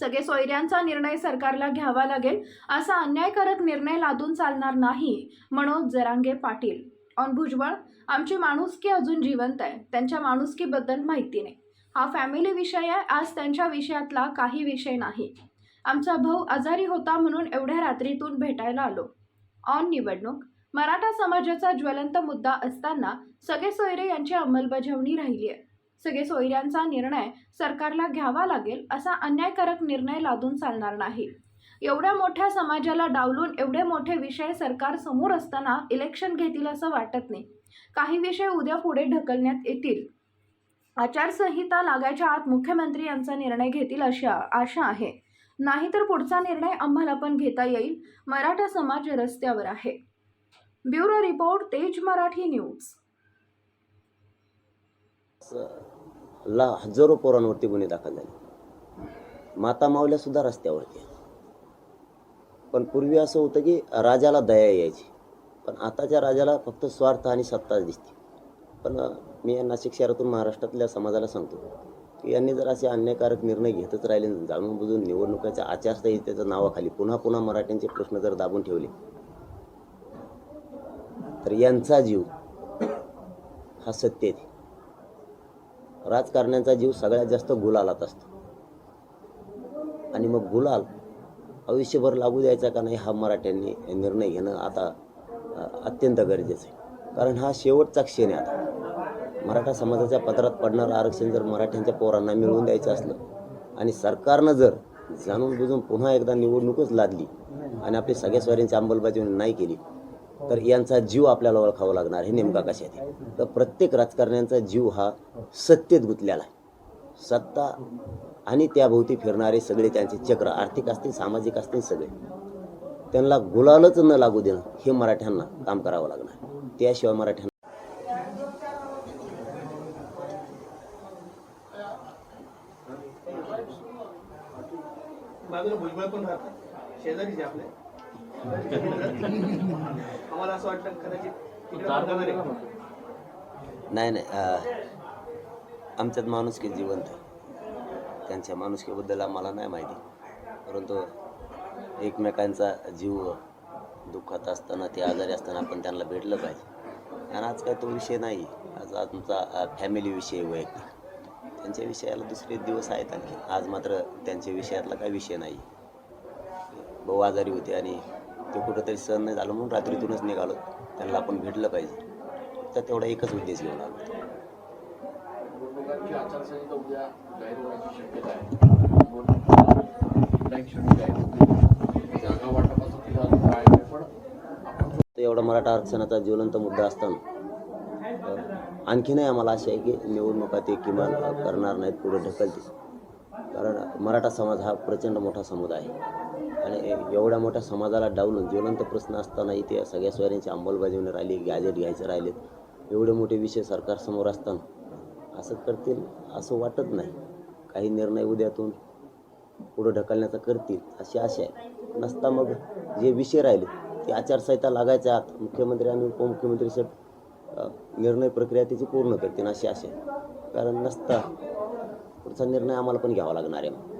सगळे सोयऱ्यांचा निर्णय सरकारला घ्यावा लागेल असा अन्यायकारक निर्णय लादून चालणार नाही मनोज जरांगे पाटील. ऑन भुजबळ आमची माणुसकी अजून जिवंत आहे त्यांच्या माणुसकीबद्दल माहिती नाही. हा फॅमिली विषय आहे आज त्यांच्या विषयातला काही विषय नाही. आमचा भाऊ आजारी होता म्हणून एवढ्या रात्रीतून भेटायला आलो. ऑन निवडणूक मराठा समाजाचा ज्वलंत मुद्दा असताना सगळे सोयरे यांची अंमलबजावणी राहिली आहे. सगळे सोयऱ्यांचा निर्णय सरकारला घ्यावा लागेल असा अन्यायकारक निर्णय लादून चालणार नाही. एवढ्या मोठ्या समाजाला डावलून एवढे मोठे विषय सरकार समोर असताना इलेक्शन घेतील असं वाटत नाही. काही विषय उद्या पुढे ढकलण्यात येतील. आचारसंहिता लागायच्या आत मुख्यमंत्री यांचा निर्णय घेतील अशी आशा आहे. नाहीतर पुढचा निर्णय आम्हाला पण घेता येईल. मराठा समाज रस्त्यावर आहे. ब्युरो रिपोर्ट तेज मराठी न्यूज. ला हजारो पोरांवरती गुन्हे दाखल झाले. माता मावल्यासुद्धा रस्त्यावरती पण पूर्वी असं होतं की राजाला दया यायची. पण आताच्या राजाला फक्त स्वार्थ आणि सत्ताच दिसते. पण मी या नाशिक शहरातून महाराष्ट्रातल्या समाजाला सांगतो की यांनी जर असे अन्यायकारक निर्णय घेतच राहिले जाणून बुजून निवडणुकीच्या आचारसंहितेच्या नावाखाली पुन्हा पुन्हा मराठ्यांचे प्रश्न जर दाबून ठेवले तर यांचा जीव हा सत्य आहे. राजकारण्यांचा जीव सगळ्यात जास्त गुलालात असतो. आणि मग गुलाल आयुष्यभर लागू द्यायचा का नाही हा मराठ्यांनी निर्णय घेणं आता अत्यंत गरजेचं आहे. कारण हा शेवटचा क्षण आहे आता. मराठा समाजाच्या पत्रात पडणारं आरक्षण जर मराठ्यांच्या पोरांना मिळवून द्यायचं असलं आणि सरकारनं जर जाणून बुजून पुन्हा एकदा निवडणूकच लादली आणि आपली सगळ्या स्वारींची अंमलबजावणी नाही केली तर यांचा जीव आपल्याला ओळखावा लागणार हे नेमका कशात आहे? तर प्रत्येक राजकारण्यांचा जीव हा सत्तेत गुंतलेला आहे. सत्ता आणि त्याभोवती फिरणारे सगळे त्यांचे चक्र आर्थिक असतील सामाजिक असतील सगळे त्यांना गुलालच न लागू देणं हे मराठ्यांना काम करावं लागणार. त्याशिवाय मराठ्यांना बाजूला भुजबळ पण राहतात. शेजारीच आपले. आम्हाला असं वाटतं कदाचित. नाही नाही आमच्यात माणुसकी जिवंत आहे. त्यांच्या माणुसकीबद्दल आम्हाला नाही माहिती. परंतु एकमेकांचा जीव दुःखात असताना ते आजारी असताना आपण त्यांना भेटलं पाहिजे. आणि आज काय तो विषय नाही. आज आमचा फॅमिली विषय वैयक्तिक. त्यांच्या विषयाला दुसरे दिवस आहेत आणखी. आज मात्र त्यांच्या विषयातला काही विषय नाही. भाऊ आजारी होते आणि ते कुठंतरी सहन नाही झालं म्हणून रात्रीतूनच निघालो. त्यांना आपण भेटलं पाहिजे. तर तेवढा एकच उद्देश घेऊन आलो. एवढा मराठा आरक्षणाचा ज्वलंत मुद्दा असताना आणखीनही आम्हाला असे आहे की निवडणुका ते किमान करणार नाहीत पुढे ढकलतील. कारण मराठा समाज हा प्रचंड मोठा समुदाय आहे. एवढ्या मोठ्या समाजाला डावलून ज्वलंत प्रश्न असताना इथे सगळ्या स्वाऱ्यांची अंमलबजावणी राहिली गॅजेट घ्यायचे राहिलेत. एवढे मोठे विषय सरकारसमोर असताना. असं करतील असं वाटत नाही. काही निर्णय उद्यातून पुढं ढकलण्याचा करतील अशी आशा आहे. नसता मग जे विषय राहिले ते आचारसंहिता लागायच्या आत मुख्यमंत्री आणि उपमुख्यमंत्री साहेब निर्णय प्रक्रिया त्याची पूर्ण करतील अशी आशा आहे. कारण नसता पुढचा निर्णय आम्हाला पण घ्यावा लागणार आहे.